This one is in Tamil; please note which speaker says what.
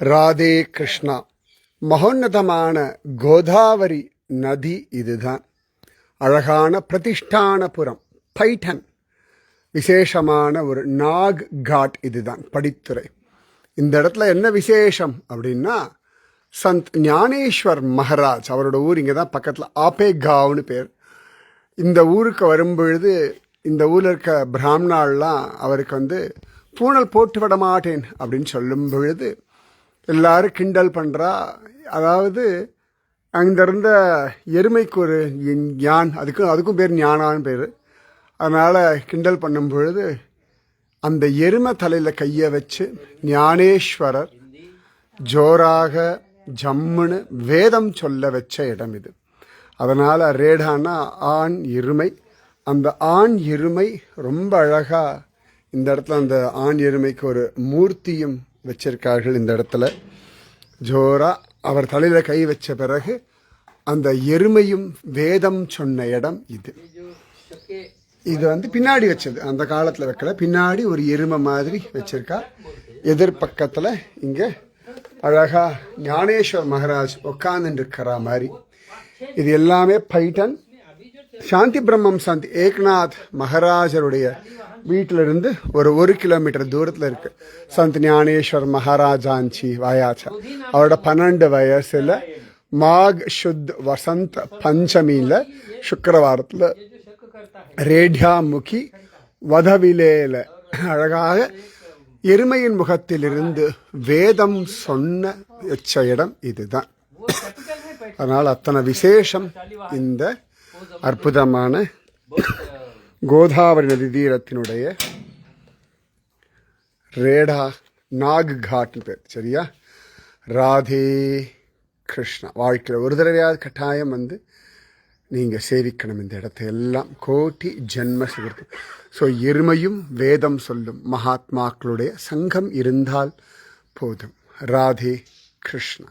Speaker 1: ராதே கிருஷ்ணா. மகோன்னதமான கோதாவரி நதி இதுதான். அழகான பிரதிஷ்டானபுரம் பைட்டன் விசேஷமான ஒரு நாக் காட் இதுதான் படித்துறை. இந்த இடத்துல என்ன விசேஷம் அப்படின்னா சந்த் ஞானேஸ்வர் மகராஜ் அவரோட ஊர் இங்கே தான் பக்கத்தில் ஆப்பேகாவ்னு பேர். இந்த ஊருக்கு வரும்பொழுது இந்த ஊரில் இருக்க பிராமணாலாம் அவருக்கு வந்து பூணல் போட்டு விட மாட்டேன் அப்படின்னு சொல்லும் பொழுது எல்லாரும் கிண்டல் பண்ணுறா அதாவது அங்க இருந்த எருமைக்கு ஒரு ஞான் அதுக்கும் அதுக்கும் பேர் ஞானான்னு பேர். அதனால் கிண்டல் பண்ணும் பொழுது அந்த எருமை தலையில் கையை வச்சு ஞானேஸ்வரர் ஜோராக ஜம்முன்னு வேதம் சொல்ல வச்ச இடம் இது. அதனால் ரேடானா ஆண் எருமை. அந்த ஆண் எருமை ரொம்ப அழகாக இந்த இடத்துல அந்த ஆண் எருமைக்கு ஒரு மூர்த்தியும் வச்சிருக்கார்கள் இந்த இடத்துல. ஜோரா அவர் தலையில் கை வச்ச பிறகு அந்த எருமையும் வேதம் சொன்ன இடம் இது. இது வந்து பின்னாடி வச்சது. அந்த காலத்தில் வைக்கல. பின்னாடி ஒரு எருமை மாதிரி வச்சிருக்கா. எதிர்பக்கத்தில் இங்கே அழகா ஞானேஸ்வர் மகாராஜ் உட்காந்துட்டு மாதிரி. இது எல்லாமே பைட்டன் சாந்தி பிரம்மம் சாந்தி. ஏக்நாத் மகாராஜருடைய வீட்டிலிருந்து ஒரு ஒரு கிலோமீட்டர் தூரத்தில் இருக்கு. சந்த் ஞானேஸ்வர் மகாராஜாஞ்சி வாயாச்சா. அவரோட பன்னெண்டு வயசில் மாக் சுத் வசந்த் பஞ்சமியில் சுக்கரவாரத்தில் ரேடியாமுகி வதவிலேல அழகாக எருமையின் முகத்திலிருந்து வேதம் சொன்ன வச்ச இடம் இதுதான். அதனால் அத்தனை விசேஷம் இந்த அற்புதமான கோதாவரி நதி தீரத்தினுடைய ரேடா நாக் காட்னு பேர் சரியா? ராதே கிருஷ்ணா. வாழ்க்கையில் ஒரு தடவையாவது கட்டாயம் வந்து நீங்கள் சேவிக்கணும் இந்த இடத்தை எல்லாம். கோட்டி ஜென்ம சுகிருத்தம் ஸோ எருமையும் வேதம் சொல்லும் மகாத்மாக்களுடைய சங்கம் இருந்தால் போதும். ராதே கிருஷ்ணா.